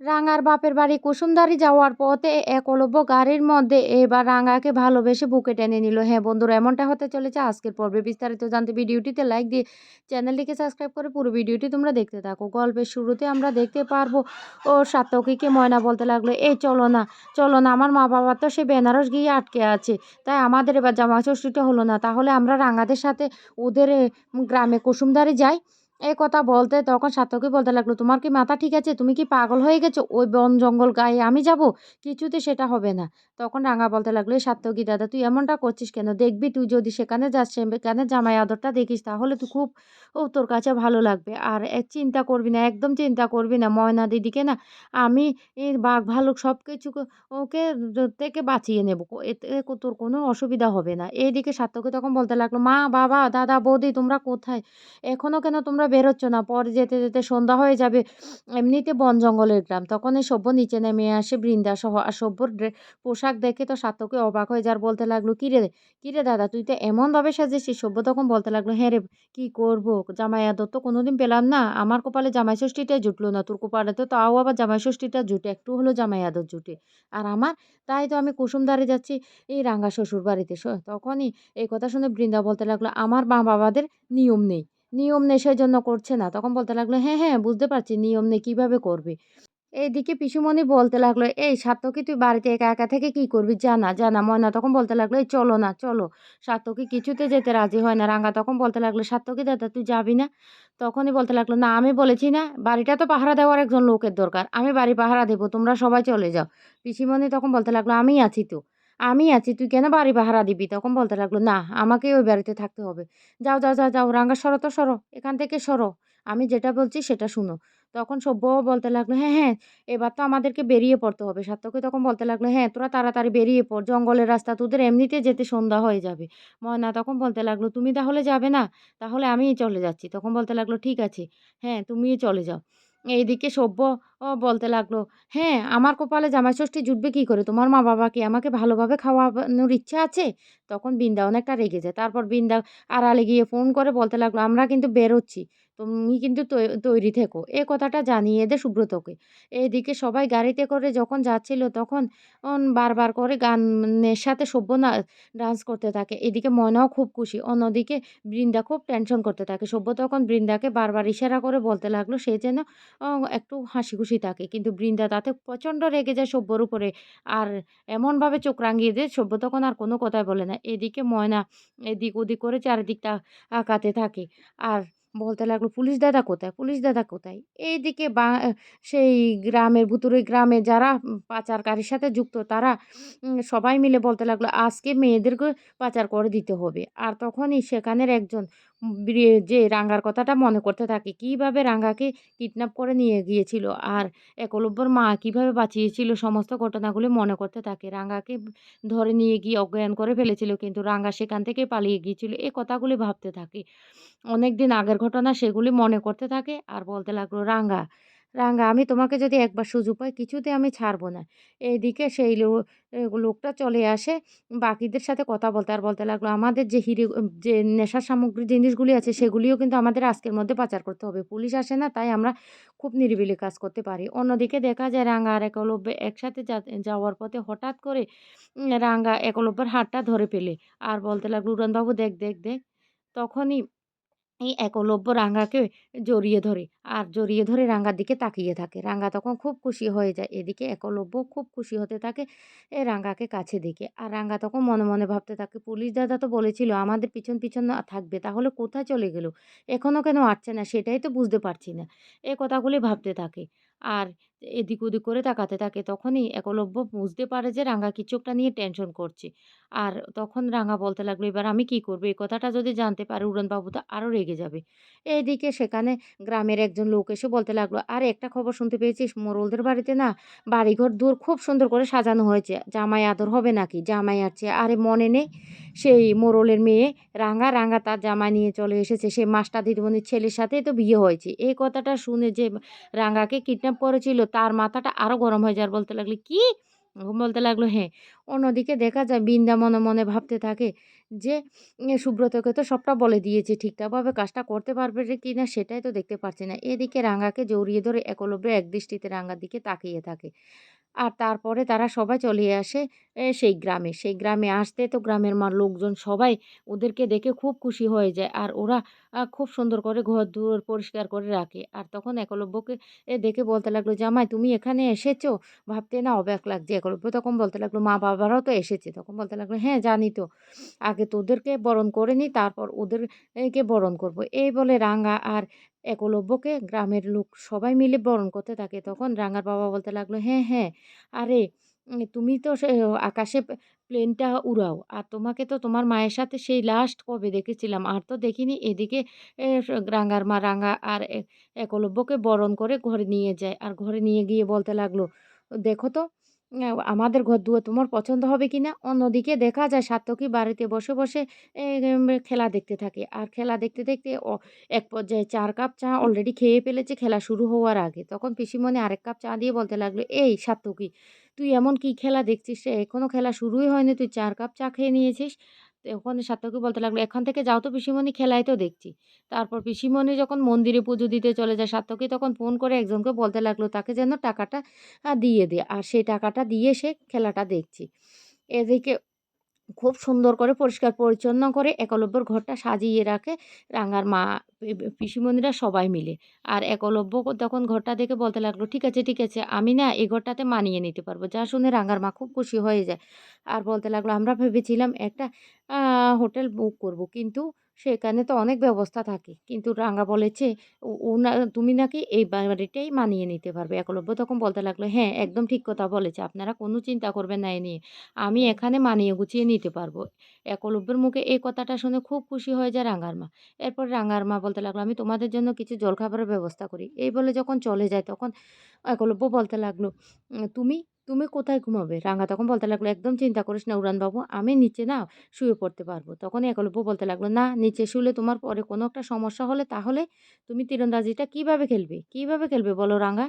রাঙার বাপের বাড়ি কুসুমদারি যাওয়ার পথে একলব্য গাড়ির মধ্যে এবার রাঙাকে ভালোবেসে বুকে টেনে নিল। হ্যাঁ বন্ধুরা, এমনটা হতে চলেছে আজকের পর্বে। বিস্তারিত জানতে ভিডিওটিতে লাইক দিয়ে চ্যানেলটিকে সাবস্ক্রাইব করে পুরো ভিডিওটি তোমরা দেখতে থাকো। গল্পের শুরুতে আমরা দেখতে পারব, ও সাতকীকে ময়না বলতে লাগল এই চলো না চলো না, আমার মা বাবা তো সে বেনারস গিয়ে আটকে আছে, তাই আমাদের এবার জামা ষষ্ঠীটা হলো না। তাহলে আমরা রাঙাদের সাথে ওদের গ্রামে কুসুমদারি যাই এই কথা বলতে তখন সার্থকই বলতে লাগল, তোমার কি মাথা ঠিক আছে? তুমি কি পাগল হয়ে গেছো? ওই বন জঙ্গল গায়ে আমি যাব? কিছুতে সেটা হবে না। তখন রাঙা বলতে লাগল এই সার্থকী দাদা, তুই এমনটা করছিস কেন? দেখবি তুই যদি সেখানে যাস সেখানে জামাই আদরটা দেখিস, তাহলে তুই খুব, ও তোর কাছে ভালো লাগবে। আর চিন্তা করবি না, একদম চিন্তা করবি না, ময়না দিদিকে না, আমি এই বাঘ ভালুক সব কিছু ওকে থেকে বাঁচিয়ে নেব। এতে তোর কোনো অসুবিধা হবে না। এইদিকে সার্থকী তখন বলতে লাগল, মা, বাবা, দাদা, বৌদি, তোমরা কোথায়? এখনও কেন তোমরা বেরোচ্ছ না। পরে যেতে যেতে সন্ধ্যা হয়ে যাবে। এমনিতে বন জঙ্গলের গ্রাম। তখন এই সভ্য নিচে নেমে আসে বৃন্দা সহ আর সভ্যর পোশাক দেখে তো সাতকে অবাক হয়ে যার বলতে লাগল কিরে কিরে দাদা, তুই তো এমনভাবে সাজেছিস। সভ্য তখন বলতে লাগল হ্যাঁ রে, কী করব? জামাই আদর তো কোনোদিন পেলাম না। আমার কপালে জামাই ষষ্ঠীটাই জুটলো না। তোর কপালে তো তাও আবার জামাই ষষ্ঠীটা জুটে। একটু হলো জামাই আদর জুটে। আর আমার? তাই তো আমি কুসুমদারে যাচ্ছি এই রাঙ্গা শ্বশুর বাড়িতে তখনই এই কথা শুনে বৃন্দা বলতে লাগল, আমার মা বাবাদের নিয়ম নেই। নিয়ম নেই সেজন্য করছে না। তখন বলতে লাগল হ্যাঁ হ্যাঁ বুঝতে পারছি নিয়ম নেই, কীভাবে করবে? এইদিকে পিসুমণি বলতে লাগল, এই সার্থকী, তুই বাড়িতে একা একা থেকে কি করবি? জানা জানা, ময়না। তখন বলতে লাগল, এই চলো না, চলো। সার্থকী কিছুতে যেতে রাজি হয় না রাঙ্গা। তখন বলতে লাগল, সার্থকী দাদা, তুই যাবি না? তখনই বলতে লাগল, না, আমি বলেছি না, বাড়িটা তো পাহারা দেওয়ার একজন লোকের দরকার। আমি বাড়ি পাহারা দেবো, তোমরা সবাই চলে যাও। পিসিমণি তখন বলতে লাগল আমি আছি তো। আমি আছি, তুই কেন বাড়ি পাহারা দিবি? তখন বলতে লাগল, না, আমাকেই ওই বাড়িতে থাকতে হবে। যাও যাও যাও যাও, রাঙ্গা সরো তো, সরো, এখান থেকে সরো। আমি যেটা বলছি সেটা শুনো। তখন সভ্য বলতে লাগল হ্যাঁ হ্যাঁ এবার তো আমাদেরকে বেরিয়ে পড়তে হবে। সার্থকই তখন বলতে লাগল হ্যাঁ তোরা তাড়াতাড়ি বেরিয়ে পড়, জঙ্গলের রাস্তা তোদের এমনিতে যেতে সন্ধ্যা হয়ে যাবে। ময়না তখন বলতে লাগল, তুমি তাহলে যাবে না, তাহলে আমিই চলে যাচ্ছি। তখন বলতে লাগল, ঠিক আছে হ্যাঁ তুমিই চলে যাও। এইদিকে সভ্য বলতে লাগল হ্যাঁ আমার কপালে জামাইষষ্ঠী জুটবে কী করে? তোমার মা বাবা কি আমাকে ভালোভাবে খাওয়ানোর ইচ্ছা আছে? তখন বৃন্দা অনেকটা রেগে যায়। তারপর বৃন্দা আড়ালে গিয়ে ফোন করে বলতে লাগল, আমরা কিন্তু বেরোচ্ছি। তুমি কিন্তু তৈরি থেকো। এ কথাটা জানিয়ে দে সুব্রতকে। এদিকে সবাই গাড়িতে করে যখন যাচ্ছিল তখন বারবার করে গানের সাথে সভ্য না ডান্স করতে থাকে। এদিকে ময়নাও খুব খুশি। অন্যদিকে বৃন্দা খুব টেনশন করতে থাকে। সভ্য তখন বৃন্দাকে বারবার ইশারা করে বলতে লাগল, সে যেন একটু হাসি খুশি থাকে। কিন্তু বৃন্দা তাতে প্রচণ্ড রেগে যায় সভ্যর উপরে। আর এমনভাবে চোখ রাঙিয়ে দেয়, সভ্য তখন আর কোনো কথাই বলে না। এদিকে ময়না এদিক ওদিক করে চারিদিকটা আঁকাতে থাকে। আর বলতে লাগল, পুলিশ দাদা কোথায়? পুলিশ দাদা কোথায়? এইদিকে বা সেই গ্রামের ভুতুরে গ্রামে যারা পাচারকারীর সাথে যুক্ত, তারা সবাই মিলে বলতে লাগল, আজকে মেয়েদেরকে পাচার করে দিতে হবে। আর তখনই সেখানের একজন যে রাঙ্গার কথাটা মনে করতে থাকে, কীভাবে রাঙ্গাকে কিডন্যাপ করে নিয়ে গিয়েছিল? আর একলব্যর মা কীভাবে বাঁচিয়েছিল? সমস্ত ঘটনাগুলি মনে করতে থাকে। রাঙ্গাকে ধরে নিয়ে গিয়ে অজ্ঞান করে ফেলেছিল, কিন্তু রাঙ্গা সেখান থেকে পালিয়ে গিয়েছিল এই কথাগুলি ভাবতে থাকে। অনেক দিন আগের ঘটনা সেগুলি মনে করতে থাকে আর বলতে লাগল, রাঙ্গা রাঙ্গা, আমি তোমাকে যদি একবার সুযোগ পাই কিছুতে আমি ছাড়বো না। এইদিকে সেই লোকটা চলে আসে, বাকিদের সাথে কথা বলতে আর বলতে লাগল, আমাদের যে হিরে, যে নেশার সামগ্রী জিনিসগুলি আছে সেগুলিও কিন্তু আমাদের আজকের মধ্যে পাচার করতে হবে। পুলিশ আসে না, তাই আমরা খুব নিরিবিলি কাজ করতে পারি। অন্যদিকে দেখা যায় রাঙ্গা আর একলব্য একসাথে যাওয়ার পথে হঠাৎ করে রাঙ্গা একলব্যের হাতটা ধরে পেলে আর বলতে লাগল, উড়ানবাবু, দেখ দেখ দেখ। তখনই এই একলব্য রাঙ্গাকে জড়িয়ে ধরে। আর জড়িয়ে ধরে রাঙ্গার দিকে তাকিয়ে থাকে। রাঙ্গা তখন খুব খুশি হয়ে যায়। এদিকে একলব্য খুব খুশি হতে থাকে, এ রাঙ্গাকে কাছে দেখে আর রাঙ্গা তখন মনে মনে ভাবতে থাকে, পুলিশ দাদা তো বলেছিল আমাদের পিছন পিছন থাকবে, তাহলে কোথায় চলে গেল? এখনও কেন আসছে না? সেটাই তো বুঝতে পারছি না। এ কথাগুলি ভাবতে থাকে। আর এদিক ওদিক করে তাকাতে থাকে তখনই একলব্য বুঝতে পারে যে রাঙ্গা কিছু একটা নিয়ে টেনশন করছে। আর তখন রাঙা বলতে লাগল, এবার আমি কি করব? এই কথাটা যদি জানতে পারে, উড়নবাবু তো আরও রেগে যাবে। এইদিকে সেখানে গ্রামের একজন লোক এসে বলতে লাগল, আর, একটা খবর শুনতে পেয়েছিস? মোরলদের বাড়িতে না বাড়িঘর দূর খুব সুন্দর করে সাজানো হয়েছে। জামাই আদর হবে নাকি? জামাই আছে আরে, মনে নেই? সেই মোরলের মেয়ে রাঙা রাঙা তার জামা নিয়ে চলে এসেছে। সে মাস্টার দিদিমণির ছেলের সাথেই তো বিয়ে হয়েছে। এই কথাটা শুনে যে রাঙাকে কিডন্যাপ করেছিল, তার মাথাটা আরও গরম হয়ে যার বলতে লাগল, কি? বলতে লাগল হ্যাঁ। অন্যদিকে দেখা যায় বিন্দা মনে মনে ভাবতে থাকে যে সুব্রতকে তো সবটা বলে দিয়েছে, ঠিকঠাকভাবে কাজটা করতে পারবে কি না সেটাই তো দেখতে পারছি না। এদিকে রাঙাকে জড়িয়ে ধরে একলব্য একদৃষ্টিতে রাঙার দিকে তাকিয়ে থাকে। আর তারপরে তারা সবাই চলে আসে সেই গ্রামে। সেই গ্রামে আসতে তো গ্রামের মা লোকজন সবাই ওদেরকে দেখে খুব খুশি হয়ে যায়। আর ওরা খুব সুন্দর করে ঘর-দুয়ার পরিষ্কার করে রাখে। আর তখন একলব্যকে দেখে বলতে লাগল, "জামাই তুমি এখানে এসেছ? ভাবতে না অবাক লাগছে।" একলব্য তখন বলতে লাগল, "মা-বাবারাও তো এসেছে।" তখন বলতে লাগল, "হ্যাঁ, জানি তো। আগে তোদেরকে বরণ করে নিই, তারপর ওদেরকে বরণ করব।" এই বলে রাঙা আর একলব্যকে গ্রামের লোক সবাই মিলে বরণ করতে থাকে। তখন রাঙার বাবা বলতে লাগল, "হ্যাঁ, হ্যাঁ, আরে তুমি তো আকাশে প্লেনটা উড়াও। আর তোমাকে তো তোমার মায়ের সাথে সেই লাস্ট কবে দেখেছিলাম। আর তো দেখিনি।" এদিকে রাঙার মা রাঙা আর একলব্যকে বরণ করে ঘরে নিয়ে যায়। আর ঘরে নিয়ে গিয়ে বলতে লাগল, "দেখো তো আমাদের ঘর দুয়ো তোমার পছন্দ হবে কি না অন্যদিকে দেখা যায় সার্থকী বাড়িতে বসে, বসে খেলা দেখতে থাকে। আর খেলা দেখতে, দেখতে এক পর্যায়ে চার কাপ চা অলরেডি খেয়ে ফেলেছে খেলা শুরু হওয়ার আগে। তখন পিসিমণি আরেক কাপ চা দিয়ে বলতে লাগল, "এই সার্থকী তুই এমন কি খেলা দেখছিস রে? এখনও খেলা শুরুই হয়নি তুই চার কাপ চা খেয়ে নিয়েছিস?" তখন সাত্তকী বলতে লাগল, "এখান থেকে যাও তো পিসিমণি খেলাই তো দেখছি।" তারপর পিসিমণি যখন মন্দিরে পুজো দিতে চলে যায়, সাত্তকী তখন ফোন করে একজনকে বলতে লাগল তাকে যেন টাকাটা দিয়ে দেয়। আর সেই টাকাটা দিয়ে সে খেলাটা দেখছি এদিকে খুব সুন্দর করে পরিষ্কার পরিচ্ছন্ন করে একলব্যর ঘরটা সাজিয়ে রাখে রাঙার মা, পিসিমণিরা সবাই মিলে। আর একলব্য তখন ঘরটা দেখে বলতে লাগল, "ঠিক আছে, ঠিক আছে। আমি না এই ঘরটাতে মানিয়ে নিতে পারব।" যা শুনে রাঙার মা খুব খুশি হয়ে যায়। আর বলতে লাগল, "আমরা ভেবেছিলাম একটা হোটেল বুক করব। কিন্তু সেখানে তো অনেক ব্যবস্থা থাকে।" কিন্তু রাঙা বলেছে, "ও না তুমি নাকি এই বাড়িটাই মানিয়ে নিতে পারবে।" একলব্য তখন বলতে লাগল, "হ্যাঁ, একদম ঠিক কথা বলেছে। আপনারা কোনো চিন্তা করবেন না এ নিয়ে। আমি এখানে মানিয়ে গুছিয়ে নিতে পারব। একলব্যের মুখে এই কথাটা শুনে খুব খুশি হয়ে যায় রাঙার মা। এরপর রাঙার মা বলতে লাগল, "আমি তোমাদের জন্য কিছু জলখাবারের ব্যবস্থা করি।" এই বলে যখন চলে যায় তখন একলব্য বলতে লাগল, "তুমি, তুমি কোথায় ঘুমাবে?" রাঙা তখন বলতে লাগল, "একদম চিন্তা করিস না উড়ানবাবু। আমি নিচে না শুয়ে পড়তে পারব।" তখন একলব্য বলতে লাগল, "না, নিচে শুলে তোমার পরে কোনো একটা সমস্যা হলে তাহলে তুমি তীরন্দাজিটা কীভাবে খেলবে? কীভাবে খেলবে বলো রাঙা?"